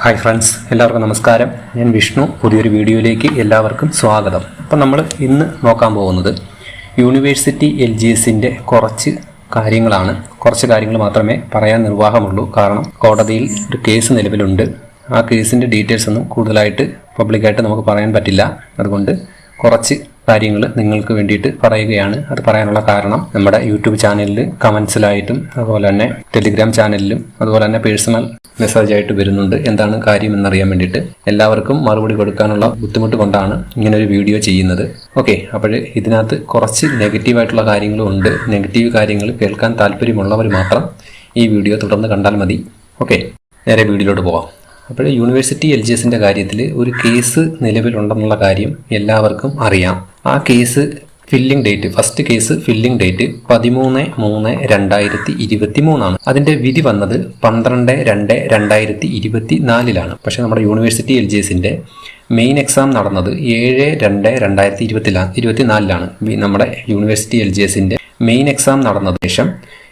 Hi friends എല്ലാവർക്കും നമസ്കാരം. ഞാൻ വിഷ്ണു. പുതിയൊരു വീഡിയോയിലേക്ക് എല്ലാവർക്കും സ്വാഗതം. അപ്പം നമ്മൾ ഇന്ന് നോക്കാൻ പോകുന്നത് യൂണിവേഴ്സിറ്റി എൽ ജി എസിന്റെ കുറച്ച് കാര്യങ്ങളാണ്. കുറച്ച് കാര്യങ്ങൾ മാത്രമേ പറയാൻ നിർവാഹമുള്ളൂ. കാരണം കോടതിയിൽ ഒരു കേസ് നിലവിലുണ്ട്. ആ കേസിന്റെ ഡീറ്റെയിൽസ് ഒന്നും കൂടുതലായിട്ട് പബ്ലിക്കായിട്ട് നമുക്ക് പറയാൻ പറ്റില്ല. അതുകൊണ്ട് കുറച്ച് കാര്യങ്ങൾ നിങ്ങൾക്ക് വേണ്ടിയിട്ട് പറയുകയാണ്. അത് പറയാനുള്ള കാരണം നമ്മുടെ യൂട്യൂബ് ചാനലിൽ കമൻസിലായിട്ടും അതുപോലെ തന്നെ ടെലിഗ്രാം ചാനലിലും അതുപോലെ തന്നെ പേഴ്സണൽ മെസ്സേജ് ആയിട്ട് വരുന്നുണ്ട്. എന്താണ് കാര്യം എന്നറിയാൻ വേണ്ടിയിട്ട് എല്ലാവർക്കും മറുപടി കൊടുക്കാനുള്ള ബുദ്ധിമുട്ട് കൊണ്ടാണ് ഇങ്ങനെ ഒരു വീഡിയോ ചെയ്യുന്നത്. ഓക്കെ അപ്പോൾ ഇതിനകത്ത് കുറച്ച് നെഗറ്റീവായിട്ടുള്ള കാര്യങ്ങളും ഉണ്ട്. നെഗറ്റീവ് കാര്യങ്ങൾ കേൾക്കാൻ താല്പര്യമുള്ളവർ മാത്രം ഈ വീഡിയോ തുടർന്ന് കണ്ടാൽ മതി. ഓക്കെ നേരെ വീഡിയോയിലോട്ട് പോവാം. അപ്പോൾ യൂണിവേഴ്സിറ്റി എൽ ജി എസിന്റെ കാര്യത്തിൽ ഒരു കേസ് നിലവിലുണ്ടെന്നുള്ള കാര്യം എല്ലാവർക്കും അറിയാം. ആ case filling date first case filling date പതിമൂന്ന് മൂന്ന് രണ്ടായിരത്തി ഇരുപത്തി മൂന്നാണ് അതിന്റെ വിധി വന്നത് പന്ത്രണ്ട് രണ്ട് രണ്ടായിരത്തി ഇരുപത്തി നാലിലാണ് പക്ഷേ നമ്മുടെ യൂണിവേഴ്സിറ്റി എൽ ജി എസിന്റെ മെയിൻ എക്സാം നടന്നത് ഏഴ് രണ്ട് രണ്ടായിരത്തി ഇരുപത്തി ഇരുപത്തി നാലിലാണ് നമ്മുടെ യൂണിവേഴ്സിറ്റി എൽ ജി എസിന്റെ മെയിൻ എക്സാം നടന്നത് ശേഷം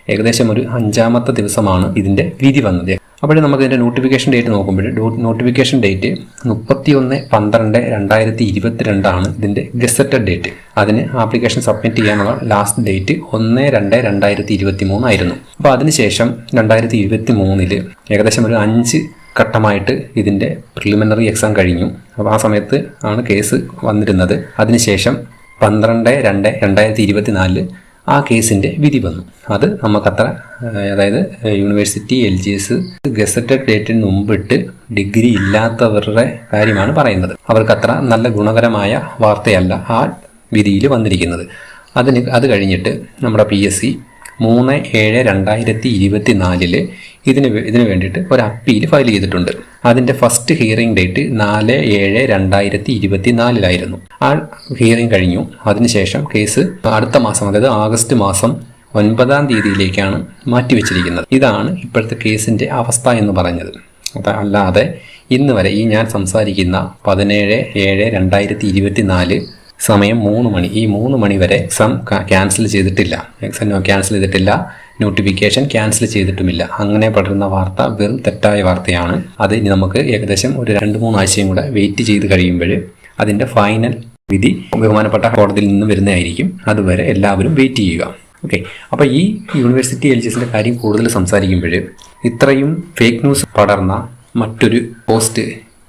ഏകദേശം ഒരു അഞ്ചാമത്തെ ദിവസമാണ് ഇതിന്റെ വിധി വന്നത്. അപ്പോൾ നമുക്ക് ഇതിന്റെ നോട്ടിഫിക്കേഷൻ ഡേറ്റ് നോക്കുമ്പോൾ നോട്ടിഫിക്കേഷൻ ഡേറ്റ് മുപ്പത്തി ഒന്ന് പന്ത്രണ്ട് രണ്ടായിരത്തി ഇരുപത്തിരണ്ടാണ് ഇതിന്റെ ഗസറ്റഡ് ഡേറ്റ് അതിന് ആപ്ലിക്കേഷൻ സബ്മിറ്റ് ചെയ്യാനുള്ള ലാസ്റ്റ് ഡേറ്റ് ഒന്ന് രണ്ട് രണ്ടായിരത്തി ഇരുപത്തി മൂന്നായിരുന്നു അപ്പോൾ അതിനുശേഷം രണ്ടായിരത്തി ഇരുപത്തി മൂന്നിൽ ഏകദേശം ഒരു അഞ്ച് ഘട്ടമായിട്ട് ഇതിന്റെ പ്രിലിമിനറി എക്സാം കഴിഞ്ഞു. അപ്പോൾ ആ സമയത്ത് ആണ് കേസ് വന്നിരുന്നത്. അതിനുശേഷം പന്ത്രണ്ട് രണ്ട് രണ്ടായിരത്തി ഇരുപത്തി നാലിൽ ആ കേസിന്റെ വിധി വന്നു. അത് നമുക്കത്ര അതായത് university L G S gazetted ഡേറ്റിന് മുമ്പിട്ട് ഡിഗ്രി ഇല്ലാത്തവരുടെ കാര്യമാണ് പറയുന്നത്. അവർക്കത്ര നല്ല ഗുണകരമായ വാർത്തയല്ല ആ വിധിയിൽ വന്നിരിക്കുന്നത്. അതിന് അത് കഴിഞ്ഞിട്ട് നമ്മുടെ പി എസ് സി മൂന്ന് ഏഴ് രണ്ടായിരത്തി ഇരുപത്തി നാലിൽ ഇതിന് ഇതിനു വേണ്ടിയിട്ട് ഒരു അപ്പീൽ ഫയൽ ചെയ്തിട്ടുണ്ട്. അതിന്റെ ഫസ്റ്റ് ഹിയറിംഗ് ഡേറ്റ് നാല് ഏഴ് രണ്ടായിരത്തി ഇരുപത്തി നാലിലായിരുന്നു ആ ഹിയറിംഗ് കഴിഞ്ഞു. അതിനുശേഷം കേസ് അടുത്ത മാസം അതായത് ആഗസ്റ്റ് മാസം ഒൻപതാം തീയതിയിലേക്കാണ് മാറ്റിവെച്ചിരിക്കുന്നത്. ഇതാണ് ഇപ്പോഴത്തെ കേസിന്റെ അവസ്ഥ എന്ന് പറഞ്ഞത്. അല്ലാതെ ഇന്ന് വരെ ഈ ഞാൻ സംസാരിക്കുന്ന പതിനേഴ് ഏഴ് രണ്ടായിരത്തി ഇരുപത്തി നാല് സമയം മൂന്ന് മണി. ഈ മൂന്ന് മണി വരെ എക്സാം ക്യാൻസൽ ചെയ്തിട്ടില്ല. എക്സാം ക്യാൻസൽ ചെയ്തിട്ടില്ല. നോട്ടിഫിക്കേഷൻ ക്യാൻസൽ ചെയ്തിട്ടുമില്ല. അങ്ങനെ പടരുന്ന വാർത്ത വെറും തെറ്റായ വാർത്തയാണ്. അത് ഇനി നമുക്ക് ഏകദേശം ഒരു രണ്ട് മൂന്ന് ആഴ്ചയും കൂടെ വെയിറ്റ് ചെയ്ത് കഴിയുമ്പോൾ അതിന്റെ ഫൈനൽ വിധി ബഹുമാനപ്പെട്ട കോടതിയിൽ നിന്ന് വരുന്നതായിരിക്കും. അതുവരെ എല്ലാവരും വെയിറ്റ് ചെയ്യുക. ഓക്കെ അപ്പോൾ ഈ യൂണിവേഴ്സിറ്റി എൽ ജി എസിന്റെ കാര്യം കൂടുതൽ സംസാരിക്കുമ്പോൾ ഇത്രയും ഫേക്ക് ന്യൂസ് പടർന്ന മറ്റൊരു പോസ്റ്റ്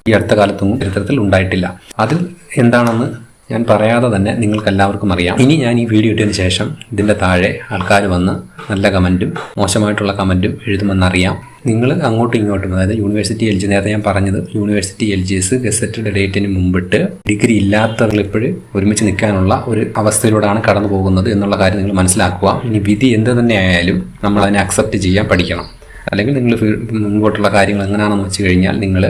ഈ അടുത്ത കാലത്തൊന്നും ചരിത്രത്തിൽ ഉണ്ടായിട്ടില്ല. അതിൽ എന്താണെന്ന് ഞാൻ പറയാതെ തന്നെ നിങ്ങൾക്ക് എല്ലാവർക്കും അറിയാം. ഇനി ഞാൻ ഈ വീഡിയോ ഇട്ടതിന് ശേഷം ഇതിന്റെ താഴെ ആൾക്കാർ വന്ന് നല്ല കമന്റും മോശമായിട്ടുള്ള കമന്റും എഴുതുമെന്നറിയാം. നിങ്ങൾ അങ്ങോട്ടും ഇങ്ങോട്ടും അതായത് യൂണിവേഴ്സിറ്റി എൽ ജി നേരത്തെ ഞാൻ പറഞ്ഞത് university L G S gazetted ഡേറ്റിന് മുമ്പിട്ട് ഡിഗ്രി ഇല്ലാത്തവർ ഇപ്പോഴും ഒരുമിച്ച് നിൽക്കാനുള്ള ഒരു അവസ്ഥയിലൂടെയാണ് കടന്നു പോകുന്നത് എന്നുള്ള കാര്യം നിങ്ങൾ മനസ്സിലാക്കുക. ഇനി വിധി എന്ത് തന്നെ ആയാലും നമ്മൾ അതിനെ അക്സെപ്റ്റ് ചെയ്യാൻ പഠിക്കണം. അല്ലെങ്കിൽ നിങ്ങൾ മുൻപോട്ടുള്ള കാര്യങ്ങൾ എങ്ങനെയാണെന്ന് വെച്ച് കഴിഞ്ഞാൽ നിങ്ങൾ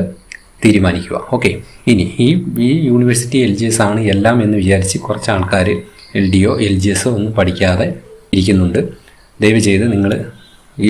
തീരുമാനിക്കുക. ഓക്കെ ഇനി ഈ ഈ യൂണിവേഴ്സിറ്റി എൽ ജി എസ് ആണ് എല്ലാം എന്ന് വിചാരിച്ച് കുറച്ച് ആൾക്കാർ എൽ ഡി ഒ എൽ ജി എസോ ഒന്നും പഠിക്കാതെ ഇരിക്കുന്നുണ്ട്. ദയവ് ചെയ്ത് നിങ്ങൾ ഈ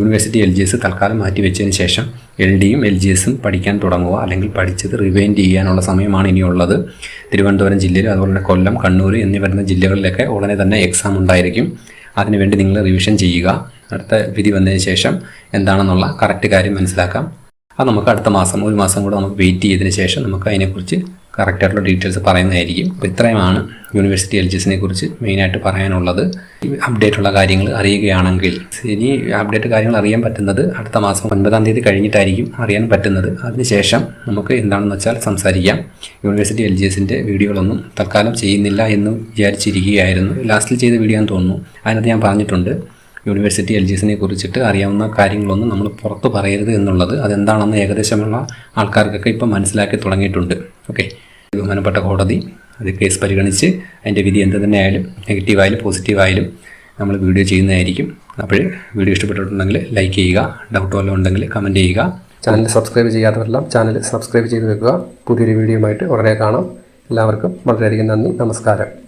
യൂണിവേഴ്സിറ്റി എൽ ജി എസ് തൽക്കാലം മാറ്റിവെച്ചതിന് ശേഷം എൽ ഡിയും എൽ ജി എസും പഠിക്കാൻ തുടങ്ങുക. അല്ലെങ്കിൽ പഠിച്ചത് റിവൈൻഡ് ചെയ്യാനുള്ള സമയമാണ് ഇനിയുള്ളത്. തിരുവനന്തപുരം ജില്ലയിൽ അതുപോലെ തന്നെ കൊല്ലം കണ്ണൂർ എന്നീ വരുന്ന ജില്ലകളിലൊക്കെ ഉടനെ തന്നെ എക്സാം ഉണ്ടായിരിക്കും. അതിനുവേണ്ടി നിങ്ങൾ റിവിഷൻ ചെയ്യുക. അടുത്ത വിധി വന്നതിന് ശേഷം എന്താണെന്നുള്ള കറക്റ്റ് കാര്യം മനസ്സിലാക്കാം. അത് നമുക്ക് അടുത്ത മാസം ഒരു മാസം കൂടെ നമുക്ക് വെയിറ്റ് ചെയ്തതിന് ശേഷം നമുക്ക് അതിനെക്കുറിച്ച് കറക്റ്റായിട്ടുള്ള ഡീറ്റെയിൽസ് പറയുന്നതായിരിക്കും. അപ്പോൾ ഇത്രയുമാണ് യൂണിവേഴ്സിറ്റി എൽ ജി എസിനെ കുറിച്ച് മെയിനായിട്ട് പറയാനുള്ളത്. അപ്ഡേറ്റ് ഉള്ള കാര്യങ്ങൾ അറിയുകയാണെങ്കിൽ ഇനി അപ്ഡേറ്റ് കാര്യങ്ങൾ അറിയാൻ പറ്റുന്നത് അടുത്ത മാസം ഒൻപതാം തീയതി കഴിഞ്ഞിട്ടായിരിക്കും അറിയാൻ പറ്റുന്നത്. അതിനുശേഷം നമുക്ക് എന്താണെന്ന് വെച്ചാൽ സംസാരിക്കാം. യൂണിവേഴ്സിറ്റി എൽ ജി എസിന്റെ വീഡിയോകളൊന്നും തൽക്കാലം ചെയ്യുന്നില്ല എന്ന് വിചാരിച്ചിരിക്കുകയായിരുന്നു. ലാസ്റ്റിൽ ചെയ്ത വീഡിയോ എന്ന് തോന്നുന്നു. അതിനകത്ത് ഞാൻ പറഞ്ഞിട്ടുണ്ട്. യൂണിവേഴ്സിറ്റി എൽ ജി എസിനെ കുറിച്ചിട്ട് അറിയാവുന്ന കാര്യങ്ങളൊന്നും നമ്മൾ പുറത്ത് പറയരുത് എന്നുള്ളത് അതെന്താണെന്ന് ഏകദേശമുള്ള ആൾക്കാർക്കൊക്കെ ഇപ്പം മനസ്സിലാക്കി തുടങ്ങിയിട്ടുണ്ട്. ഓക്കെ. ബഹുമാനപ്പെട്ട കോടതി അത് കേസ് പരിഗണിച്ച് അതിന്റെ വിധി എന്ത് തന്നെ ആയാലും നെഗറ്റീവായാലും പോസിറ്റീവായാലും നമ്മൾ വീഡിയോ ചെയ്യുന്നതായിരിക്കും. അപ്പോൾ വീഡിയോ ഇഷ്ടപ്പെട്ടിട്ടുണ്ടെങ്കിൽ ലൈക്ക് ചെയ്യുക ഡൗട്ട് വല്ലതും ഉണ്ടെങ്കിൽ കമന്റ് ചെയ്യുക. ചാനൽ സബ്സ്ക്രൈബ് ചെയ്യാത്തവരെല്ലാം ചാനൽ സബ്സ്ക്രൈബ് ചെയ്ത് വെക്കുക. പുതിയൊരു വീഡിയോ ആയിട്ട് ഉടനെ കാണാം. എല്ലാവർക്കും വളരെയധികം നന്ദി. നമസ്കാരം.